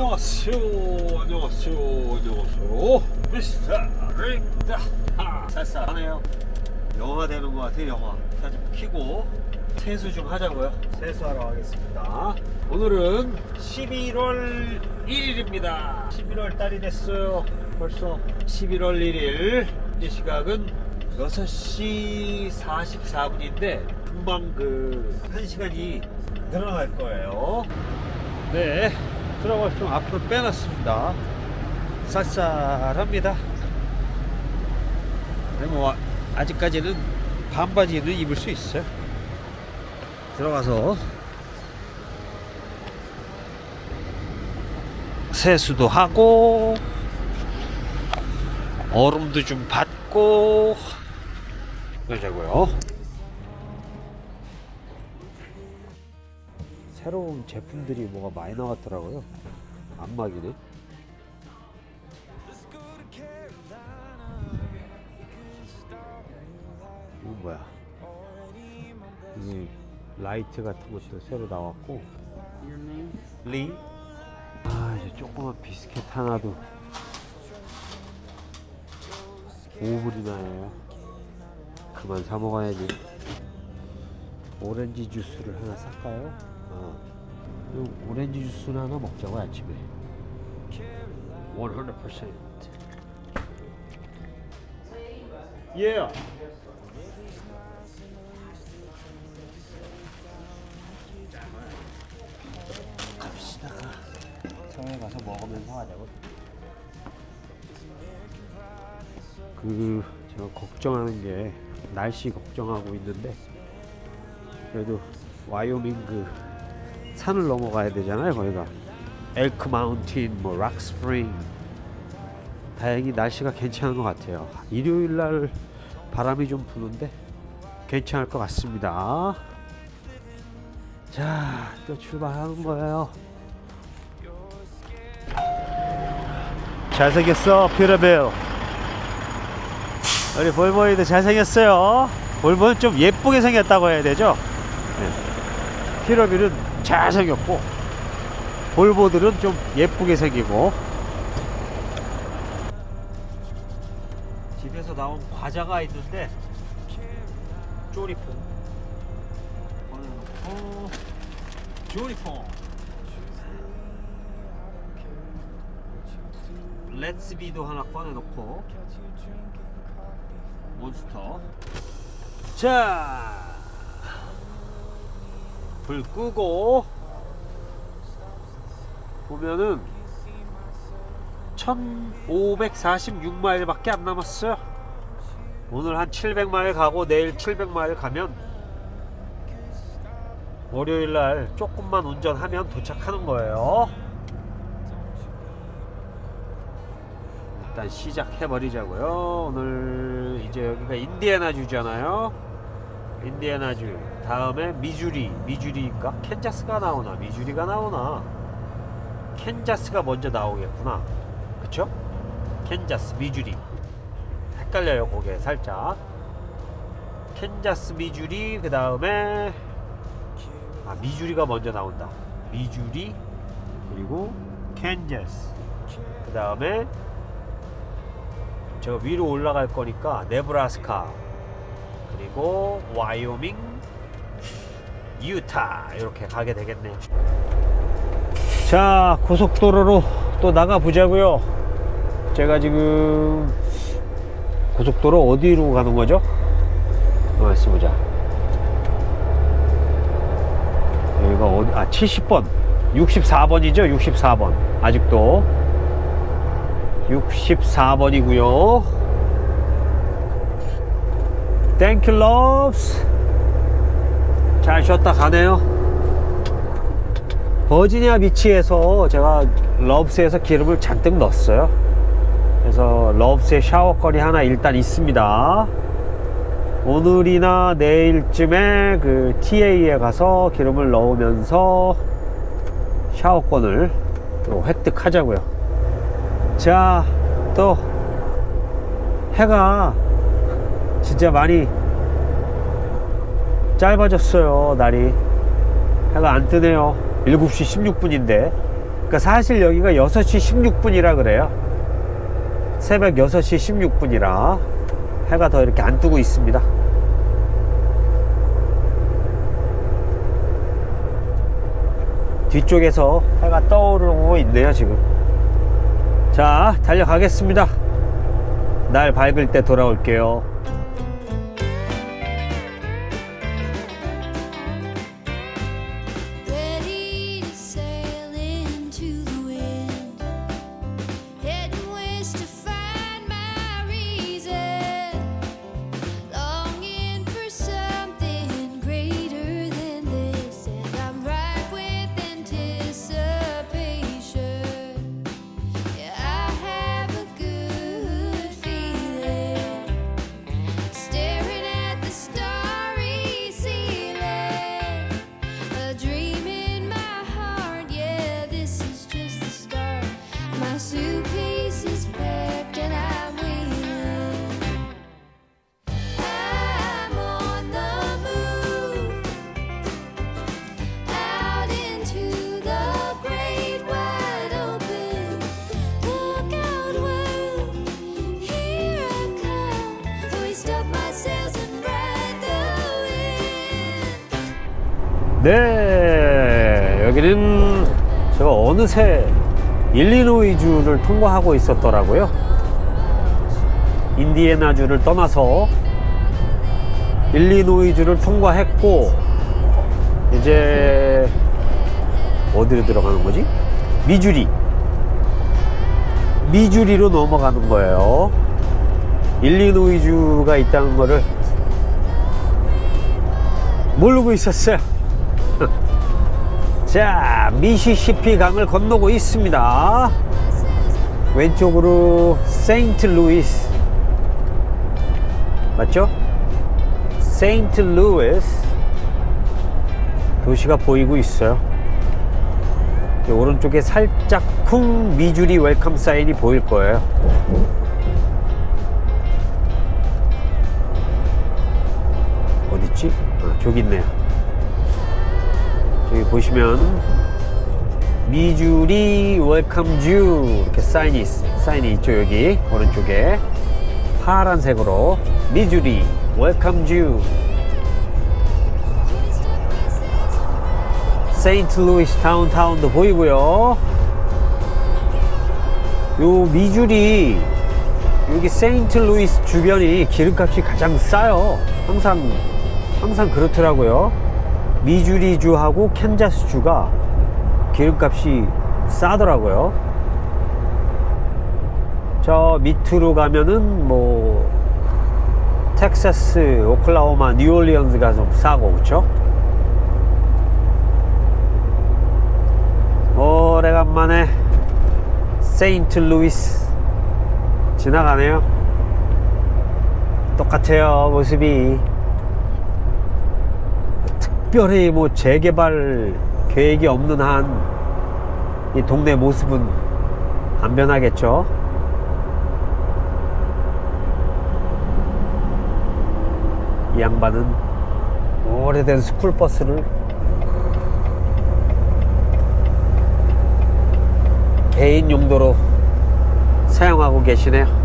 안녕하세요. 안녕하세요. 안녕하세요. 미스터. 아, 쌀쌀하네요. 영화 되는 것 같아요. 영화. 자, 좀 키고 세수 좀 하자고요. 세수하러 가겠습니다. 오늘은 11월 1일입니다. 11월 달이 됐어요. 벌써 11월 1일. 이 시각은 6시 44분인데 금방 그 1시간이 늘어날 거예요. 네, 들어가서 좀 앞으로 빼놨습니다. 쌀쌀합니다. 네, 뭐 아직까지는 반바지는 입을 수 있어요. 들어가서 세수도 하고 얼음도 좀 받고 그러자고요. 새로운 제품들이 뭐가 많이 나왔더라고요. 안막이네. 이건 뭐야? 이 라이트 같은 것도 새로 나왔고. 리. 아 이제 조그만 비스켓 하나도 5불이나 해요. 그만 사 먹어야지. 오렌지 주스를 하나 살까요? 어. 이 오렌지 주스를 하나 먹자고 아침에. 100%. Yeah. 갑시다. 성에 가서 먹으면서 하자고. 그 제가 걱정하는 게 날씨 걱정하고 있는데 그래도 와이오밍 그 산을 넘어가야 되잖아요 거기가. 엘크 마운틴 뭐 락스프링. 다행히 날씨가 괜찮은 것 같아요. 일요일 날 바람이 좀 부는데 괜찮을 것 같습니다. 자 또 출발하는 거예요. 잘생겼어 피라벨 우리 볼보이도 잘생겼어요. 볼보는 좀 예쁘게 생겼다고 해야 되죠? 네. 피라벨은 잘 생겼고 볼보들은 좀 예쁘게 생기고. 집에서 나온 과자가 있는데 쪼리퐁 어, 쪼리퐁 렛츠비도 하나 꺼내놓고. 몬스터 자 불 끄고 보면은 1546마일밖에 안 남았어요. 오늘 한 700마일 가고 내일 700마일 가면 월요일 날 조금만 운전하면 도착하는 거예요. 일단 시작해 버리자고요. 오늘 이제 여기가 인디애나주잖아요 인디애나주 다음에 미주리. 미주리인가? 캔자스가 나오나? 미주리가 나오나? 캔자스가 먼저 나오겠구나. 그쵸? 캔자스 미주리. 헷갈려요 그게 살짝. 캔자스 미주리 그 다음에 아 미주리가 먼저 나온다. 미주리 그리고 캔자스. 그 다음에 제가 위로 올라갈 거니까 네브라스카 그리고 와이오밍 유타 이렇게 가게 되겠네요. 자 고속도로로 또 나가 보자고요. 제가 지금 고속도로 어디로 가는 거죠? 어, 보자. 여기가 어디 아 70번. 64번이죠? 64번. 아직도. 64번이고요 땡큐 러브스 잘 쉬었다 가네요. 버지니아 비치에서 제가 러브스에서 기름을 잔뜩 넣었어요. 그래서 러브스에 샤워거리 하나 일단 있습니다. 오늘이나 내일쯤에 그 TA에 가서 기름을 넣으면서 샤워권을 또 획득하자고요. 자 또 해가 진짜 많이 짧아졌어요 날이 해가 안 뜨네요 7시 16분인데 그러니까 사실 여기가 6시 16분이라 그래요. 새벽 6시 16분이라 해가 더 이렇게 안 뜨고 있습니다. 뒤쪽에서 해가 떠오르고 있네요, 지금. 자, 달려가겠습니다. 날 밝을 때 돌아올게요. 네, 여기는 제가 어느새 일리노이주를 통과하고 있었더라고요. 인디애나주를 떠나서 일리노이주를 통과했고 이제 어디로 들어가는 거지? 미주리. 미주리로 넘어가는 거예요. 일리노이주가 있다는 거를 모르고 있었어요. 자, 미시시피 강을 건너고 있습니다. 왼쪽으로 세인트 루이스. 맞죠? 세인트 루이스 도시가 보이고 있어요. 이 오른쪽에 살짝 쿵 미주리 웰컴 사인이 보일 거예요. 어딨지? 아, 저기 있네요. 저기 보시면 미주리 웰컴 주 이렇게 사인이 있, 사인이 있죠 여기. 오른쪽에. 파란색으로 미주리 웰컴 주 세인트 루이스 다운타운도 보이고요. 요 미주리 여기 세인트 루이스 주변이 기름값이 가장 싸요. 항상 항상 그렇더라고요 미주리주하고 캔자스주가 기름값이 싸더라고요. 저 밑으로 가면은 뭐 텍사스, 오클라호마, 뉴올리언스가 좀 싸고 그렇죠? 오래간만에 세인트 루이스 지나가네요. 똑같아요 모습이. 특별히 뭐 재개발 계획이 없는 한 이 동네 모습은 안 변하겠죠. 이 양반은 오래된 스쿨버스를 개인 용도로 사용하고 계시네요.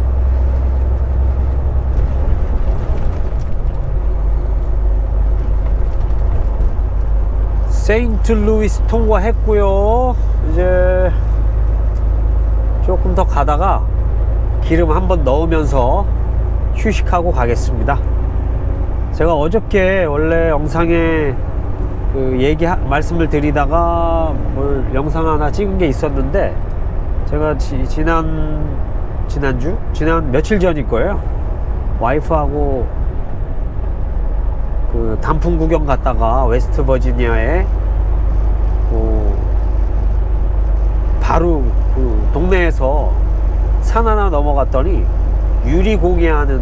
세인트 루이스 통과했고요. 이제 조금 더 가다가 기름 한번 넣으면서 휴식하고 가겠습니다. 제가 어저께 원래 영상에 그 얘기 하- 말씀을 드리다가 뭘 영상 하나 찍은 게 있었는데 제가 지, 지난 지난주 지난 며칠 전일 거예요. 와이프하고 그 단풍 구경 갔다가 웨스트 버지니아에 그 바로 그 동네에서 산 하나 넘어갔더니 유리 공예하는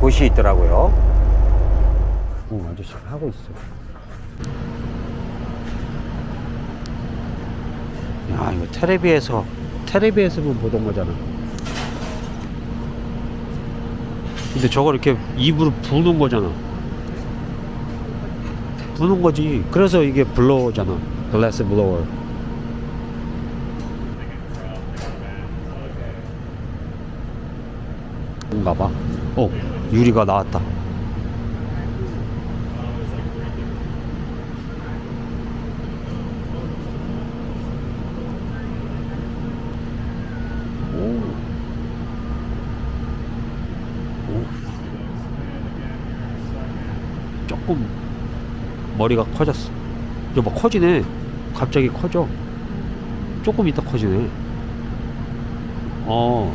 곳이 있더라고요. 응, 아저씨가 하고 있어. 야, 이거 텔레비에서 텔레비에서만 보던 거잖아. 근데 저걸 이렇게 입으로 부는 거잖아. 부는 거지. 그래서 이게 블로우잖아. 글래스 블로워. 뭔가 봐. 어, 유리가 나왔다. 머리가 커졌어. 이거 막 커지네. 갑자기 커져. 조금 있다 커지네. 어.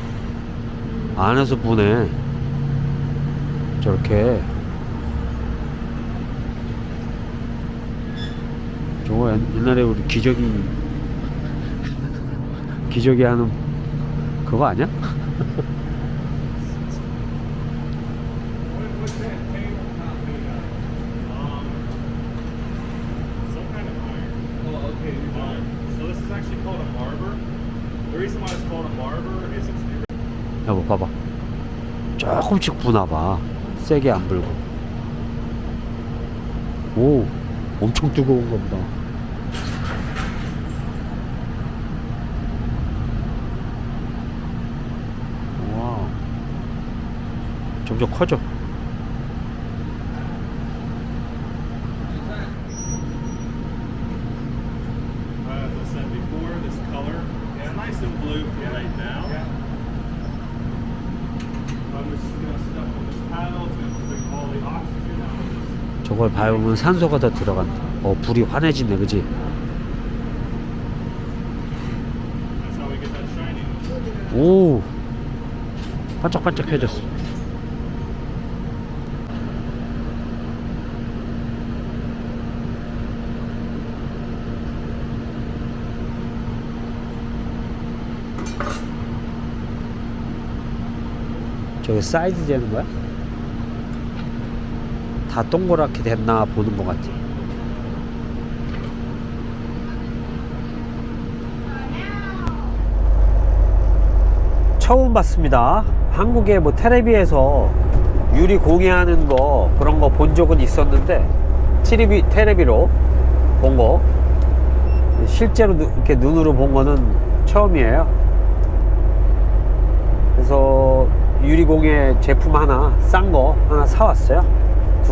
안에서 보네. 저렇게. 저거 옛- 옛날에 우리 기저귀 기저귀 하는 그거 아니야? 여보 봐봐. 조금씩 부나 봐. 세게 안 불고. 오, 엄청 뜨거운 겁니다. 와, 점점 커져. 저걸 밟으면 산소가 더 들어간다. 어, 불이 환해지네, 그지? 오, 반짝반짝해졌어. 저게 사이즈 되는 거야? 다 동그랗게 됐나 보는 것 같아. 처음 봤습니다. 한국에 뭐 테레비에서 유리 공예하는 거 그런 거 본 적은 있었는데 테레비 테레비로 본 거 실제로 누- 이렇게 눈으로 본 거는 처음이에요. 그래서 유리 공예 제품 하나 싼 거 하나 사왔어요.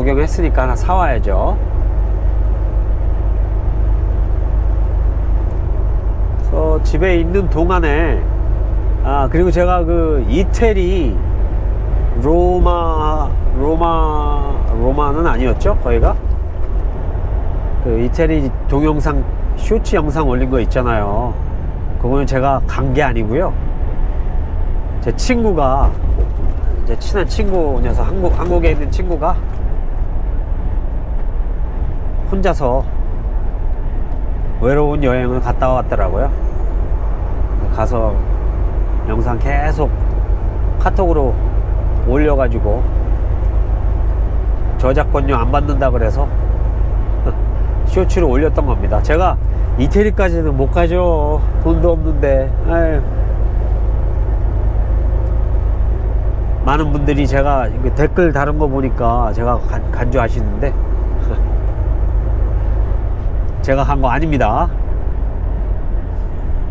구경했으니까 하나 사와야죠. 그래서 집에 있는 동안에 아 그리고 제가 그 이태리 로마 로마 로마는 아니었죠? 거기가? 그 이태리 동영상 쇼츠 영상 올린 거 있잖아요. 그거는 제가 간 게 아니고요. 제 친구가 제 친한 친구 녀석 한국 한국에 있는 친구가 혼자서 외로운 여행을 갔다 왔더라고요 가서 영상 계속 카톡으로 올려가지고 저작권료 안 받는다 그래서 쇼츠로 올렸던 겁니다. 제가 이태리까지는 못 가죠. 돈도 없는데. 아유. 많은 분들이 제가 댓글 다른 거 보니까 제가 간, 간주하시는데 제가 간거 아닙니다.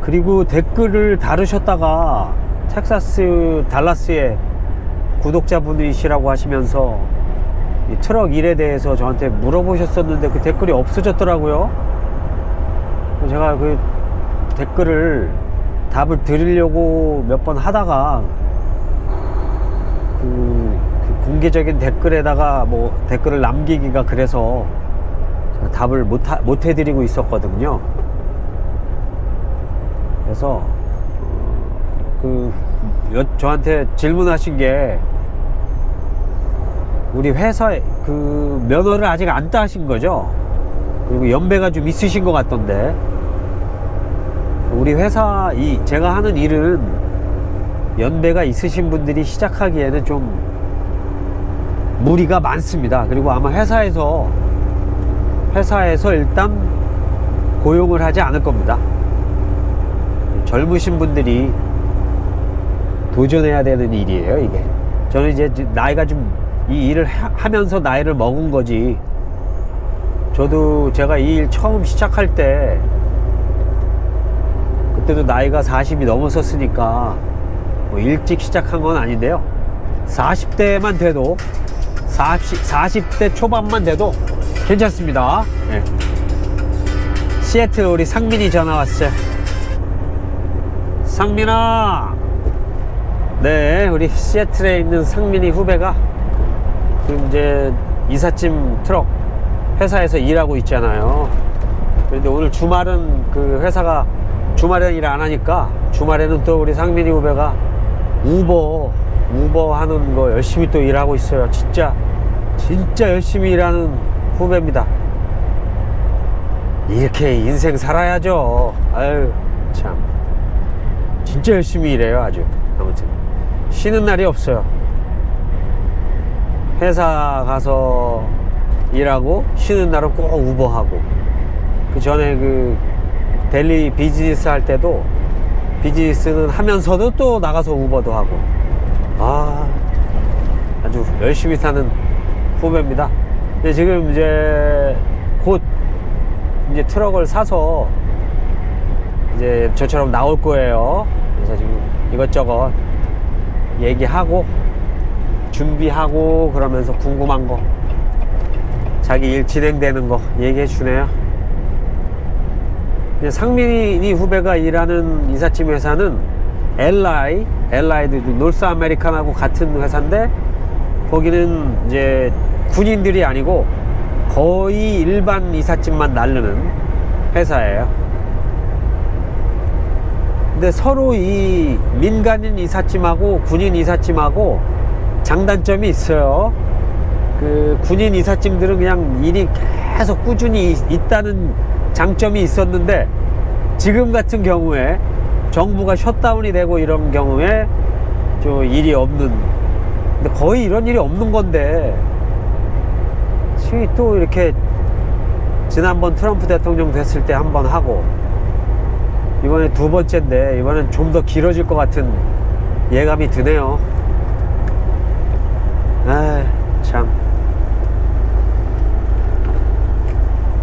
그리고 댓글을 다루셨다가 텍사스 달라스의 구독자분이시라고 하시면서 이 트럭 일에 대해서 저한테 물어보셨었는데 그 댓글이 없어졌더라고요. 제가 그 댓글을 답을 드리려고 몇 번 하다가 그, 그 공개적인 댓글에다가 뭐 댓글을 남기기가 그래서 답을 못, 하, 못 해드리고 있었거든요. 그래서 어, 그 여- 저한테 질문하신 게 우리 회사에 그 면허를 아직 안 따신 거죠? 그리고 연배가 좀 있으신 것 같던데 우리 회사 이 제가 하는 일은 연배가 있으신 분들이 시작하기에는 좀 무리가 많습니다. 그리고 아마 회사에서 회사에서 일단 고용을 하지 않을 겁니다. 젊으신 분들이 도전해야 되는 일이에요, 이게. 저는 이제 나이가 좀 이 일을 하- 하면서 나이를 먹은 거지. 저도 제가 이 일 처음 시작할 때 그때도 나이가 40이 넘었었으니까 뭐 일찍 시작한 건 아닌데요. 40대만 돼도 40, 40대 초반만 돼도 괜찮습니다. 예. 시애틀 우리 상민이 전화 왔어요. 상민아. 네, 우리 시애틀에 있는 상민이 후배가 지금 이제 이삿짐 트럭 회사에서 일하고 있잖아요. 그런데 오늘 주말은 그 회사가 주말에 일 안 하니까 주말에는 또 우리 상민이 후배가 우버 우버 하는 거 열심히 또 일하고 있어요. 진짜 진짜 열심히 일하는 후배입니다. 이렇게 인생 살아야죠. 아유 참 진짜 열심히 일해요 아주 아무튼 쉬는 날이 없어요. 회사 가서 일하고 쉬는 날은 꼭 우버하고 그 전에 그 델리 비즈니스 할 때도 비즈니스는 하면서도 또 나가서 우버도 하고 아 아주 열심히 사는 후배입니다. 근데 지금 이제 곧 이제 트럭을 사서 이제 저처럼 나올 거예요. 그래서 지금 이것저것 얘기하고 준비하고 그러면서 궁금한 거 자기 일 진행되는 거 얘기해 주네요. 상민이 후배가 일하는 이삿짐 회사는 LI, LI도 노스 아메리칸하고 같은 회사인데 거기는 이제 군인들이 아니고 거의 일반 이삿짐만 날르는 회사예요. 근데 서로 이 민간인 이삿짐하고 군인 이삿짐하고 장단점이 있어요. 그 군인 이삿짐들은 그냥 일이 계속 꾸준히 있- 있다는 장점이 있었는데 지금 같은 경우에 정부가 셧다운이 되고 이런 경우에 저 일이 없는 근데 거의 이런 일이 없는 건데 지금 또 이렇게 지난번 트럼프 대통령 됐을 때 한 번 하고 이번에 두 번째인데 이번엔 좀 더 길어질 것 같은 예감이 드네요. 아, 참.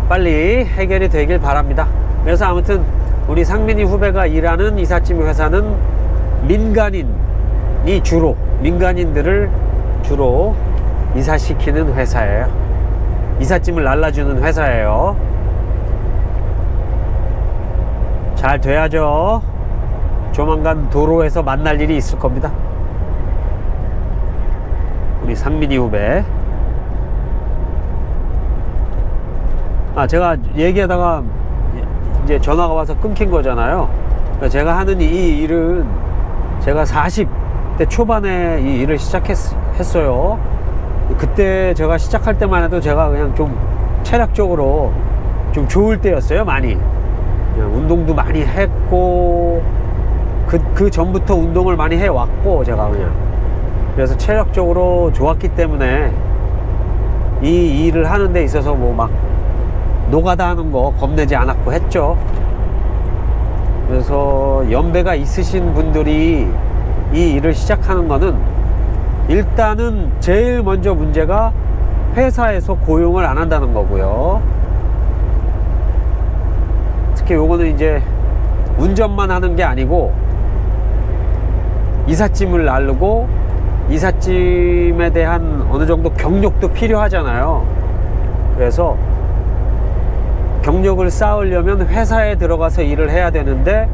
빨리 해결이 되길 바랍니다. 그래서 아무튼 우리 상민이 후배가 일하는 이삿짐 회사는 민간인이 주로 민간인들을 주로 이사시키는 회사예요. 이삿짐을 날라주는 회사예요. 잘 돼야죠. 조만간 도로에서 만날 일이 있을 겁니다. 우리 상민이 후배. 아, 제가 얘기하다가 이제 전화가 와서 끊긴 거잖아요. 그러니까 제가 하는 이 일은 제가 40대 초반에 이 일을 시작했어요. 그때 제가 시작할 때만 해도 제가 그냥 좀 체력적으로 좀 좋을 때였어요, 많이. 운동도 많이 했고, 그, 그 전부터 운동을 많이 해왔고, 제가 그냥. 그래서 체력적으로 좋았기 때문에 이 일을 하는 데 있어서 뭐막 노가다 하는 거 겁내지 않았고 했죠. 그래서 연배가 있으신 분들이 이 일을 시작하는 거는 일단은 제일 먼저 문제가 회사에서 고용을 안 한다는 거고요. 특히 요거는 이제 운전만 하는 게 아니고 이삿짐을 나르고 이삿짐에 대한 어느 정도 경력도 필요하잖아요. 그래서 경력을 쌓으려면 회사에 들어가서 일을 해야 되는데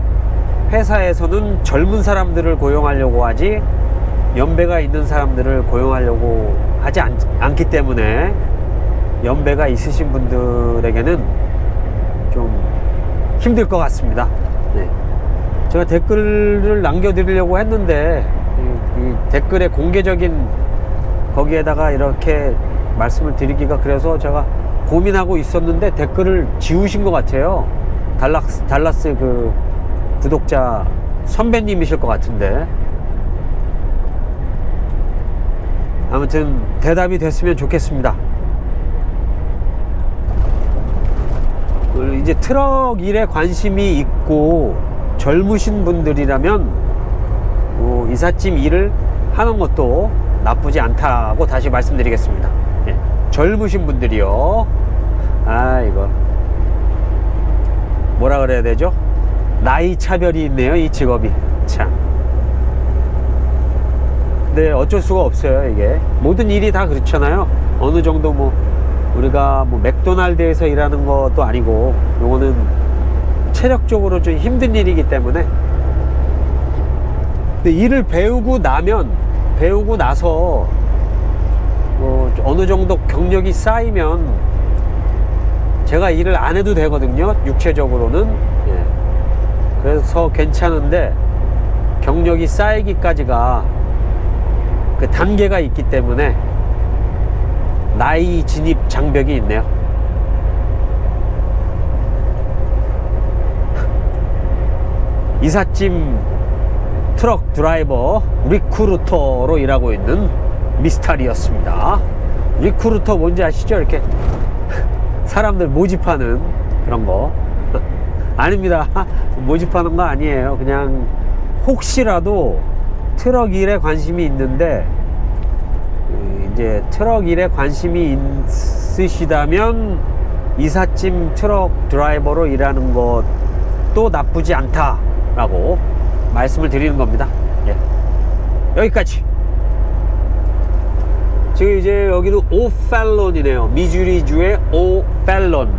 회사에서는 젊은 사람들을 고용하려고 하지 연배가 있는 사람들을 고용하려고 하지 않, 않기 때문에 연배가 있으신 분들에게는 좀 힘들 것 같습니다. 네. 제가 댓글을 남겨드리려고 했는데 댓글에 공개적인 거기에다가 이렇게 말씀을 드리기가 그래서 제가 고민하고 있었는데 댓글을 지우신 것 같아요. 달라스, 달라스 그 구독자 선배님이실 것 같은데. 아무튼 대답이 됐으면 좋겠습니다. 그 이제 트럭 일에 관심이 있고 젊으신 분들이라면 뭐 이삿짐 일을 하는 것도 나쁘지 않다고 다시 말씀드리겠습니다. 예. 젊으신 분들이요. 아 이거 뭐라 그래야 되죠? 나이 차별이 있네요 이 직업이 참 네, 어쩔 수가 없어요, 이게. 모든 일이 다 그렇잖아요. 어느 정도 뭐, 우리가 뭐 맥도날드에서 일하는 것도 아니고, 요거는 체력적으로 좀 힘든 일이기 때문에. 근데 일을 배우고 나면, 배우고 나서, 뭐, 어느 정도 경력이 쌓이면, 제가 일을 안 해도 되거든요, 육체적으로는. 예. 그래서 괜찮은데, 경력이 쌓이기까지가 그 단계가 있기 때문에 나이 진입 장벽이 있네요. 이삿짐 트럭 드라이버 리크루터로 일하고 있는 미스터리였습니다. 리크루터 뭔지 아시죠? 이렇게 사람들 모집하는 그런 거. 아닙니다. 모집하는 거 아니에요. 그냥 혹시라도 트럭 일에 관심이 있는데 그 이제 트럭 일에 관심이 있으시다면 이삿짐 트럭 드라이버로 일하는 것도 나쁘지 않다라고 말씀을 드리는 겁니다. 예. 여기까지. 지금 이제 여기는 오펠론이네요. 미주리주의 오펠론.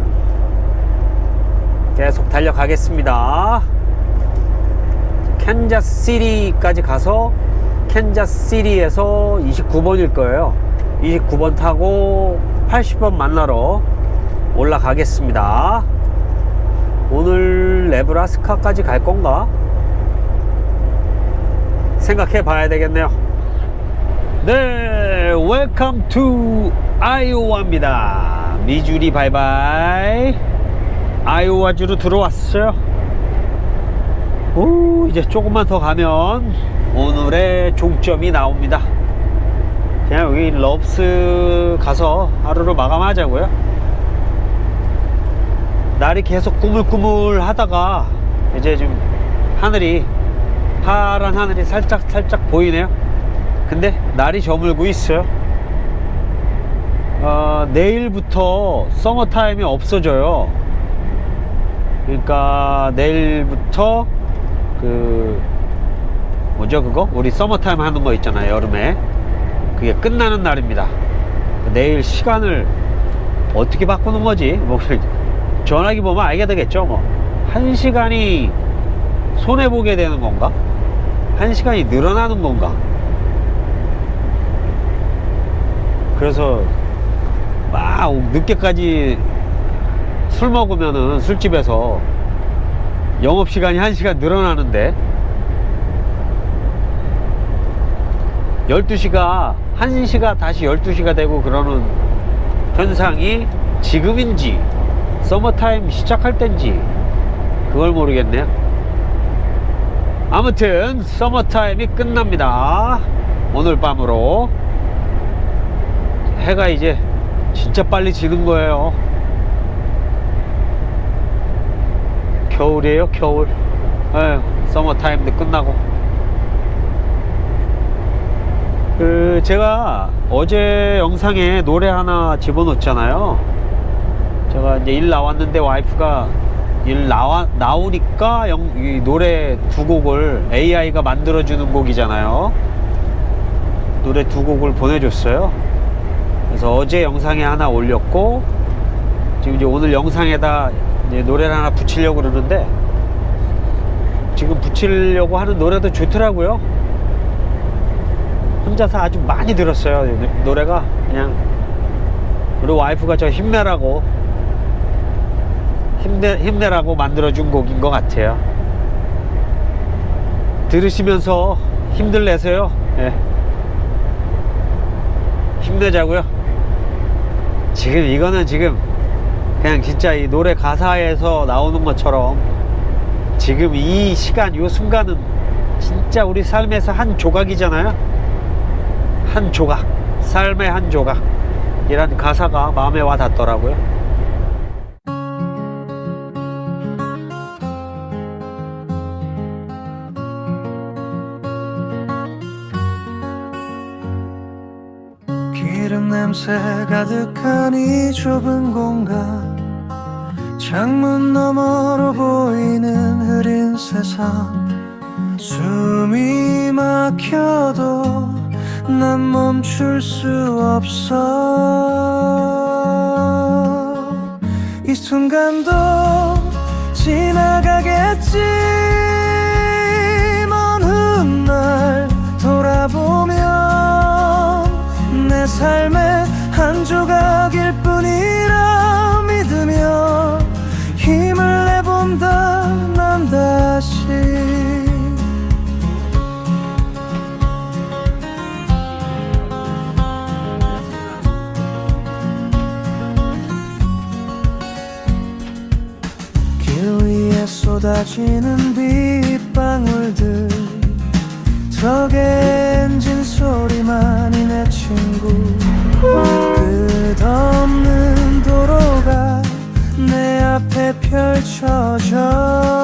계속 달려가겠습니다. 캔자시티까지 가서 캔자시티에서 29번일 거예요. 29번 타고 80번 만나러 올라가겠습니다. 오늘 네브라스카까지 갈 건가? 생각해 봐야 되겠네요. 네, 웰컴 투 아이오와입니다. 미주리 바이바이. 아이오와주로 들어왔어요. 오, 이제 조금만 더 가면 오늘의 종점이 나옵니다. 그냥 여기 럽스 가서 하루를 마감하자고요. 날이 계속 꾸물꾸물 하다가 이제 좀 하늘이 파란 하늘이 살짝 살짝 보이네요. 근데 날이 저물고 있어요. 어, 내일부터 서머 타임이 없어져요. 그러니까 내일부터 그 뭐죠 그거? 우리 서머타임 하는 거 있잖아요 여름에. 그게 끝나는 날입니다. 내일 시간을 어떻게 바꾸는 거지? 뭐 전화기 보면 알게 되겠죠 뭐. 한 시간이 손해 보게 되는 건가? 한 시간이 늘어나는 건가 그래서 막 늦게까지 술 먹으면은 술집에서 영업시간이 1시간 늘어나는데 12시가 1시가 다시 12시가 되고 그러는 현상이 지금인지 서머타임 시작할 땐지 그걸 모르겠네요 아무튼 서머타임이 끝납니다. 오늘 밤으로 해가 이제 진짜 빨리 지는 거예요. 겨울이에요 겨울. 에휴, 서머타임도 끝나고. 그 제가 어제 영상에 노래 하나 집어넣었잖아요. 제가 이제 일 나왔는데 와이프가 일 나와 나오니까 영, 이 노래 두 곡을 AI가 만들어주는 곡이잖아요. 노래 두 곡을 보내줬어요 그래서 어제 영상에 하나 올렸고 지금 이제 오늘 영상에다 이제 노래를 하나 붙이려고 그러는데 지금 붙이려고 하는 노래도 좋더라고요. 혼자서 아주 많이 들었어요. 노- 노래가 그냥 우리 와이프가 저 힘내라고 힘내 힘내라고 만들어준 곡인 것 같아요. 들으시면서 힘들 내세요. 예. 힘내자고요. 지금 이거는 지금 그냥 진짜 이 노래 가사에서 나오는 것처럼 지금 이 시간, 이 순간은 진짜 우리 삶에서 한 조각이잖아요. 한 조각, 삶의 한 조각. 이란 가사가 마음에 와 닿더라고요. 냄새 가득한 이 좁은 공간 창문 너머로 보이는 흐린 세상. 숨이 막혀도 난 멈출 수 없어. 이 순간도 지나가겠지. 먼 훗날 돌아보면 내 삶 의한 조각일 뿐이라 믿으며 힘을 내본다 난 다시. 길 위에 쏟아지는 빗방울들 트럭의 엔진 소리만이 내 친구 펼쳐져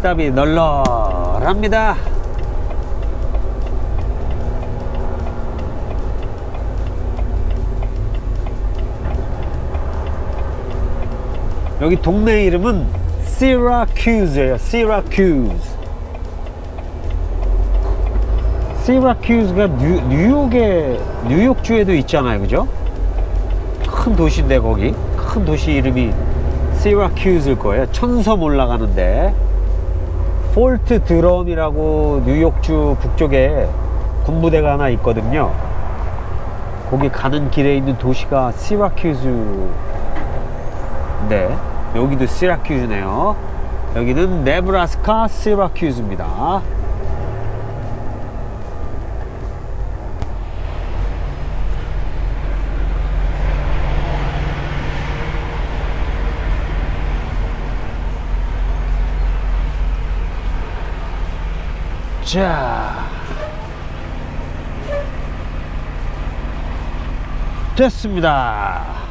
시답이 널널합니다. 여기 동네 이름은 시라큐즈예요. 시라큐즈. 시라큐즈가 뉴, 뉴욕에 뉴욕주에도 있잖아요, 그죠? 큰 도시인데 거기 큰 도시 이름이 시라큐즈일 거예요. 천섬 올라가는데 폴트 드럼이라고 뉴욕주 북쪽에 군부대가 하나 있거든요. 거기 가는 길에 있는 도시가 시라큐즈인데 여기도 시라큐즈네요. 여기는 네브라스카 시라큐즈입니다. 자. 됐습니다.